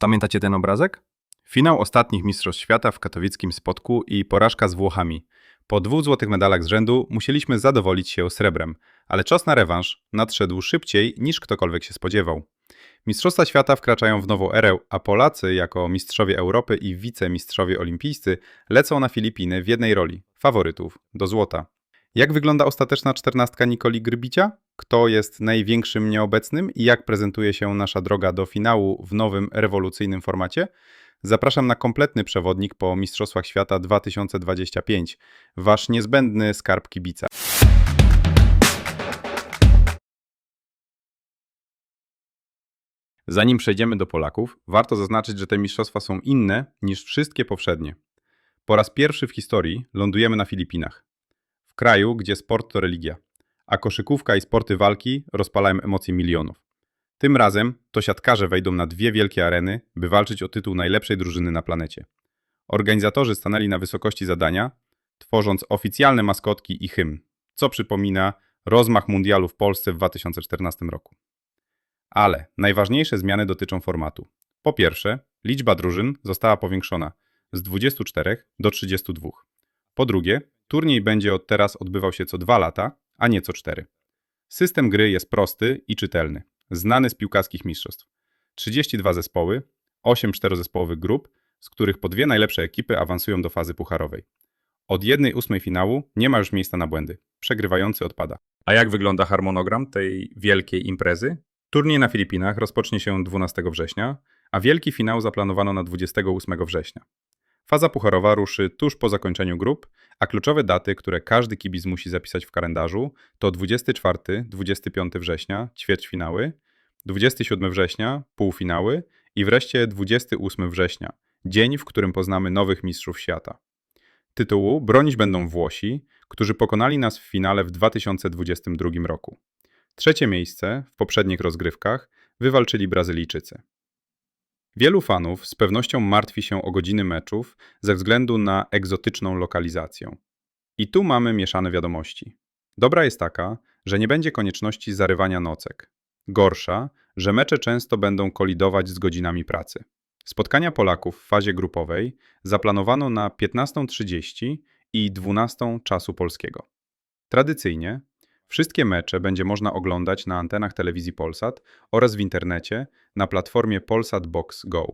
Pamiętacie ten obrazek? Finał ostatnich Mistrzostw Świata w katowickim spotku i porażka z Włochami. Po dwóch złotych medalach z rzędu musieliśmy zadowolić się srebrem, ale czas na rewanż nadszedł szybciej niż ktokolwiek się spodziewał. Mistrzostwa Świata wkraczają w nową erę, a Polacy, jako mistrzowie Europy i wicemistrzowie olimpijscy, lecą na Filipiny w jednej roli faworytów do złota. Jak wygląda ostateczna czternastka Nikoli Grbicia? Kto jest największym nieobecnym i jak prezentuje się nasza droga do finału w nowym, rewolucyjnym formacie? Zapraszam na kompletny przewodnik po Mistrzostwach Świata 2025. Wasz niezbędny skarb kibica. Zanim przejdziemy do Polaków, warto zaznaczyć, że te mistrzostwa są inne niż wszystkie poprzednie. Po raz pierwszy w historii lądujemy na Filipinach. W kraju, gdzie sport to religia, a koszykówka i sporty walki rozpalają emocje milionów. Tym razem to siatkarze wejdą na dwie wielkie areny, by walczyć o tytuł najlepszej drużyny na planecie. Organizatorzy stanęli na wysokości zadania, tworząc oficjalne maskotki i hymn, co przypomina rozmach mundialu w Polsce w 2014 roku. Ale najważniejsze zmiany dotyczą formatu. Po pierwsze, liczba drużyn została powiększona z 24 do 32. Po drugie, turniej będzie od teraz odbywał się co dwa lata, a nie co cztery. System gry jest prosty i czytelny, znany z piłkarskich mistrzostw. 32 zespoły, 8 czterozespołowych grup, z których po dwie najlepsze ekipy awansują do fazy pucharowej. Od 1-8 finału nie ma już miejsca na błędy. Przegrywający odpada. A jak wygląda harmonogram tej wielkiej imprezy? Turniej na Filipinach rozpocznie się 12 września, a wielki finał zaplanowano na 28 września. Faza pucharowa ruszy tuż po zakończeniu grup, a kluczowe daty, które każdy kibic musi zapisać w kalendarzu, to 24-25 września ćwierćfinały, 27 września półfinały i wreszcie 28 września, dzień, w którym poznamy nowych mistrzów świata. Tytułu bronić będą Włosi, którzy pokonali nas w finale w 2022 roku. Trzecie miejsce w poprzednich rozgrywkach wywalczyli Brazylijczycy. Wielu fanów z pewnością martwi się o godziny meczów ze względu na egzotyczną lokalizację. I tu mamy mieszane wiadomości. Dobra jest taka, że nie będzie konieczności zarywania nocek. Gorsza, że mecze często będą kolidować z godzinami pracy. Spotkania Polaków w fazie grupowej zaplanowano na 15.30 i 12 czasu polskiego. Tradycyjnie wszystkie mecze będzie można oglądać na antenach telewizji Polsat oraz w internecie na platformie Polsat Box Go.